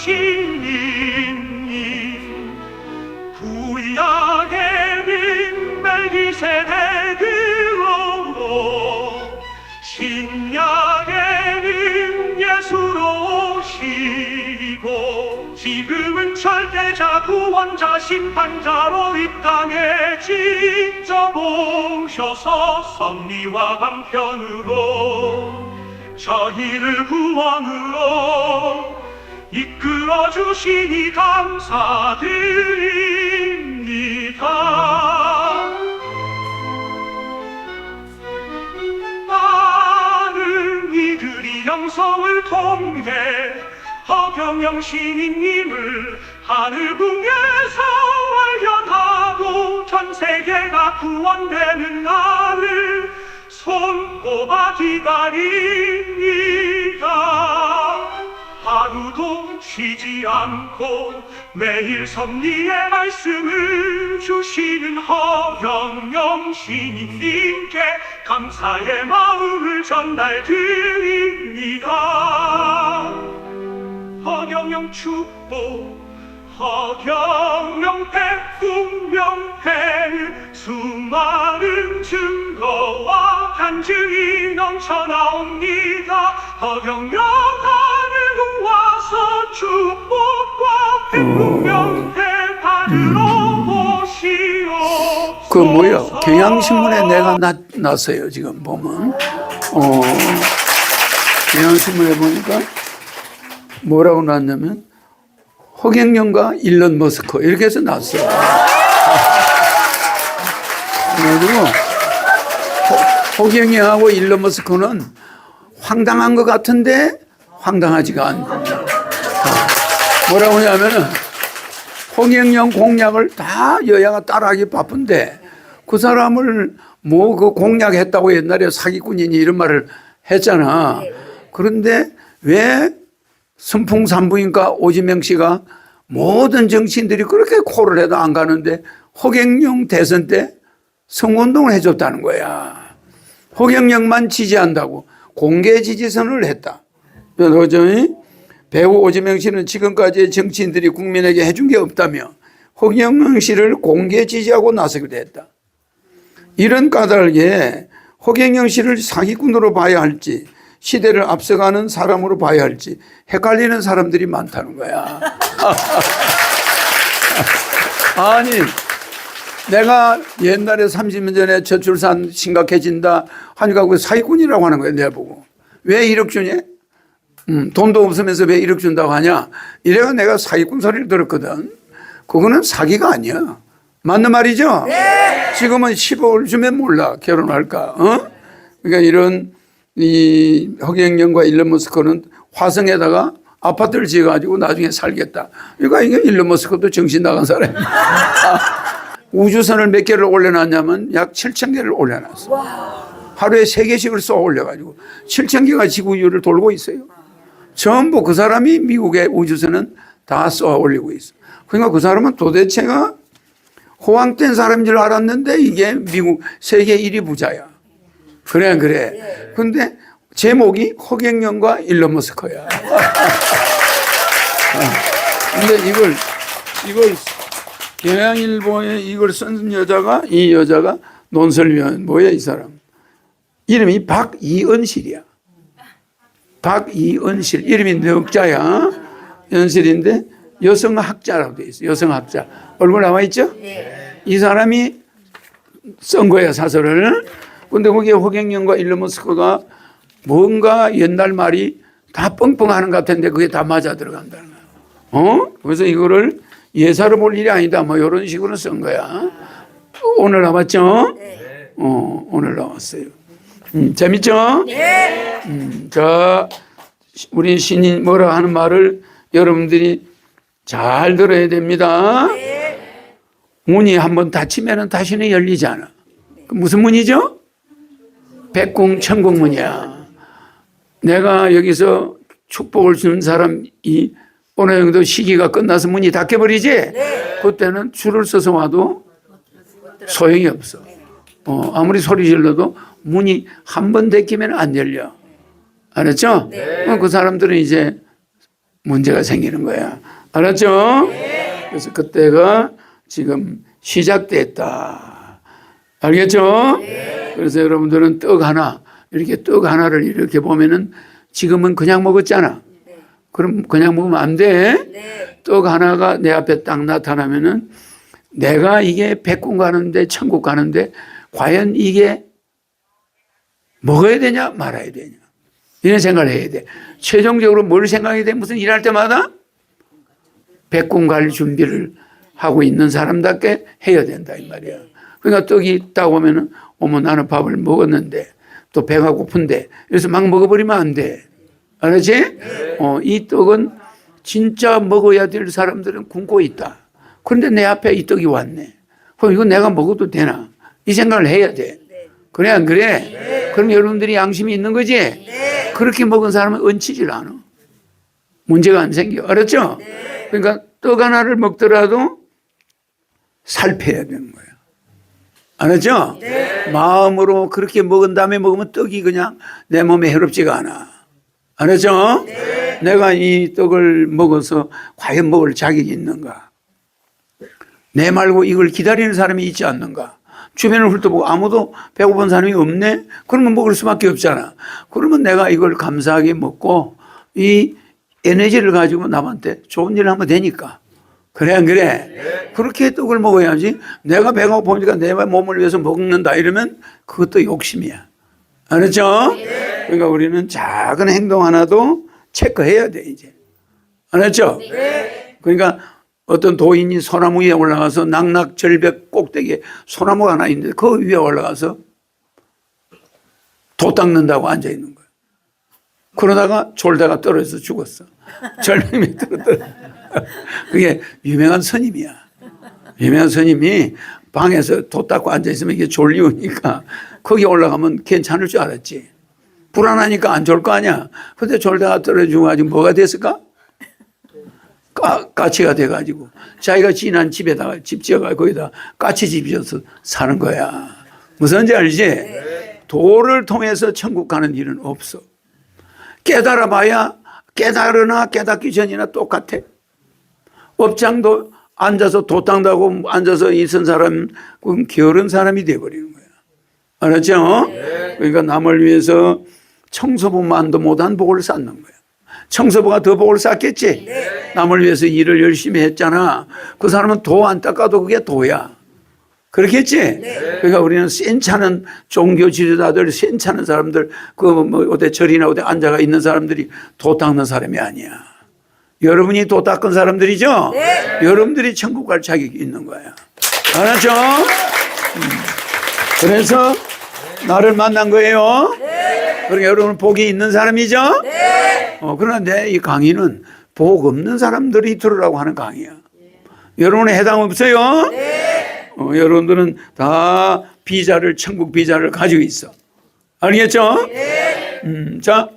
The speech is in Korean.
영신이 구약에는 멜기세덱으로 신약에는 예수로 오시고 지금은 절대자 구원자 심판자로 이 땅에 직접 오셔서 섭리와 방편으로 저희를 구원으로 이끌어 주시니 감사드립니다. 많은 이들이 영성을 통해 허경영 시인님을 하늘궁에서 발견하고 전 세계가 구원되는 날을 손꼽아 기다립니다. 하루도 쉬지 않고 매일 섭리의 말씀을 주시는 허경영 시인님께 감사의 마음을 전달드립니다. 허경영 축복 허경영 백분명회 수많은 증거와 간증이 넘쳐나옵니다 허경영 하늘궁 와서 축복과 백분명회 받으러 오시오. 그 뭐야? 경향신문에 내가 나, 났어요 지금 보면. 어 경향신문에 보니까 뭐라고 났냐면 허경영과 일론 머스크 이렇게 해서 났어요. 그래가지고 허- 허경영하고 일론 머스크는 황당한 것 같은데 황당하지가 않다 뭐라고 하냐면은 홍영영 공약을 다 여야가 따라하기 바쁜데 그 사람을 뭐 그 공약했다고 옛날에 사기꾼이니 이런 말을 했잖아. 그런데 왜 선풍산부인과 오지명 씨가 모든 정치인들이 그렇게 코를 해도 안 가는데 허경영 대선 때 성운동을 해줬다는 거야. 허경영만 지지한다고 공개 지지선을 했다. 도저히 배우 오지명 씨는 지금까지 정치인들이 국민에게 해준 게 없다며 허경영 씨를 공개 지지하고 나서기도 했다. 이런 까닭에 허경영 씨를 사기꾼으로 봐야 할지 시대를 앞서가는 사람으로 봐야 할지 헷갈리는 사람들이 많다는 거야. 아니, 내가 옛날에 30년 전에 저출산 심각해진다 하니까 그 사기꾼이라고 하는 거야, 내보고. 왜 1억 주니? 음, 돈도 없으면서 왜 1억 준다고 하냐? 이래가 내가 사기꾼 소리를 들었거든. 그거는 사기가 아니야. 맞는 말이죠? 지금은 10억을 주면 몰라. 결혼할까? 어? 그러니까 이런 이 허경영과 일론 머스크는 화성에다가 아파트를 지어가지고 나중에 살겠다. 그러니까 이게 일론 머스크도 정신 나간 사람이야. 우주선을 몇 개를 올려놨냐면 약 7천 개를 올려놨어. 하루에 세 개씩을 쏘아 올려가지고 7천 개가 지구 위를 돌고 있어요. 전부 그 사람이 미국의 우주선은 다 쏘아 올리고 있어. 그러니까 그 사람은 도대체가 호황된 사람인 줄 알았는데 이게 미국 세계 1위 부자야. 그래, 그래. 근데 제목이 허경영과 일론 머스크야. 근데 이걸, 이걸 경향일보에 이걸 쓴 여자가, 이 여자가 논설위원, 뭐야, 이 사람. 이름이 박이은실이야. 박이은실. 이름이 넉자야. 연실인데 여성학자라고 돼 있어. 여성학자. 얼굴 나와 있죠? 이 사람이 쓴 거야, 사설을. 근데 거기에 허경영과 일론 머스크가 뭔가 옛날 말이 다 뻥뻥하는 것 같은데 그게 다 맞아 들어간다는 거야. 어? 그래서 이거를 예사로 볼 일이 아니다. 뭐 이런 식으로 쓴 거야. 오늘 나왔죠? 어, 오늘 나왔어요. 음, 재밌죠? 음, 자, 우리 신이 뭐라 하는 말을 여러분들이 잘 들어야 됩니다. 문이 한번 닫히면 다시는 열리지 않아. 그 무슨 문이죠? 백궁 천궁문이야. 내가 여기서 축복을 주는 사람이 어느 정도 시기가 끝나서 문이 닫혀버리지? 그때는 줄을 서서 와도 소용이 없어. 어, 아무리 소리 질러도 문이 한 번 닫히면 안 열려. 알았죠? 그 사람들은 이제 문제가 생기는 거야. 알았죠? 그래서 그때가 지금 시작됐다. 알겠죠? 그래서 여러분들은 떡 하나, 이렇게 떡 하나를 이렇게 보면은 지금은 그냥 먹었잖아. 그럼 그냥 먹으면 안 돼. 네. 떡 하나가 내 앞에 딱 나타나면은 내가 이게 백군 가는데 천국 가는데 과연 이게 먹어야 되냐 말아야 되냐 이런 생각을 해야 돼. 최종적으로 뭘 생각해야 돼? 무슨 일할 때마다 백군 갈 준비를 하고 있는 사람답게 해야 된다 이 말이야. 그러니까 떡이 있다고 하면은 어머 나는 밥을 먹었는데 또 배가 고픈데 그래서 막 먹어버리면 안 돼. 알았지? 어, 이 떡은 진짜 먹어야 될 사람들은 굶고 있다. 그런데 내 앞에 이 떡이 왔네. 그럼 이거 내가 먹어도 되나? 이 생각을 해야 돼. 그래 안 그래? 그럼 여러분들이 양심이 있는 거지? 그렇게 먹은 사람은 얹히질 않아. 문제가 안 생겨. 알았죠? 그러니까 떡 하나를 먹더라도 살펴야 되는 거야. 알았죠? 마음으로 그렇게 먹은 다음에 먹으면 떡이 그냥 내 몸에 해롭지가 않아. 알았죠? 내가 이 떡을 먹어서 과연 먹을 자격이 있는가? 내 말고 이걸 기다리는 사람이 있지 않는가? 주변을 훑어보고 아무도 배고픈 사람이 없네? 그러면 먹을 수밖에 없잖아. 그러면 내가 이걸 감사하게 먹고 이 에너지를 가지고 남한테 좋은 일을 하면 되니까. 그래, 안 그래? 그렇게 떡을 먹어야지. 내가 배가 고프니까 내 몸을 위해서 먹는다 이러면 그것도 욕심이야. 알았죠? 그러니까 우리는 작은 행동 하나도 체크해야 돼, 이제. 알았죠? 그러니까 어떤 도인이 소나무 위에 올라가서 낙낙 절벽 꼭대기에 소나무가 하나 있는데 그 위에 올라가서 도 닦는다고 앉아 있는 거야. 그러다가 졸다가 떨어져서 죽었어. 절벽에 떨어져. 그게 유명한 스님이야. 유명한 스님이 방에서 도 닦고 앉아 있으면 이게 졸리우니까 거기 올라가면 괜찮을 줄 알았지. 불안하니까 안 좋을 거 아니야. 근데 졸다가 떨어지고 뭐가 됐을까? 까, 까치가 돼가지고 자기가 지난 집에다가 집 지어가 거기다 까치집 지어서 사는 거야. 무슨지 알지? 도를 통해서 천국 가는 일은 없어. 깨달아 봐야 깨달으나 깨닫기 전이나 똑같아. 업장도 앉아서 도탕다고 앉아서 있은 사람, 그럼 게으른 사람이 돼버리는 거야. 알았죠? 그러니까 남을 위해서 청소부만도 못한 복을 쌓는 거야. 청소부가 더 복을 쌓겠지? 남을 위해서 일을 열심히 했잖아. 그 사람은 도 안 닦아도 그게 도야. 그렇겠지? 그러니까 우리는 센차는 종교 지도자들, 센차는 사람들, 그 뭐 어디 절이나 어디 앉아가 있는 사람들이 도 닦는 사람이 아니야. 여러분이 도 닦은 사람들이죠? 여러분들이 천국 갈 자격이 있는 거야. 알았죠? 음. 그래서 나를 만난 거예요. 그러니까 여러분 복이 있는 사람이죠? 어, 내이 강의는 복 없는 사람들이 들으라고 하는 강의야. 여러분의 해당 없어요? 어, 여러분들은 다 비자를 천국 비자를 가지고 있어. 알겠죠? 음, 자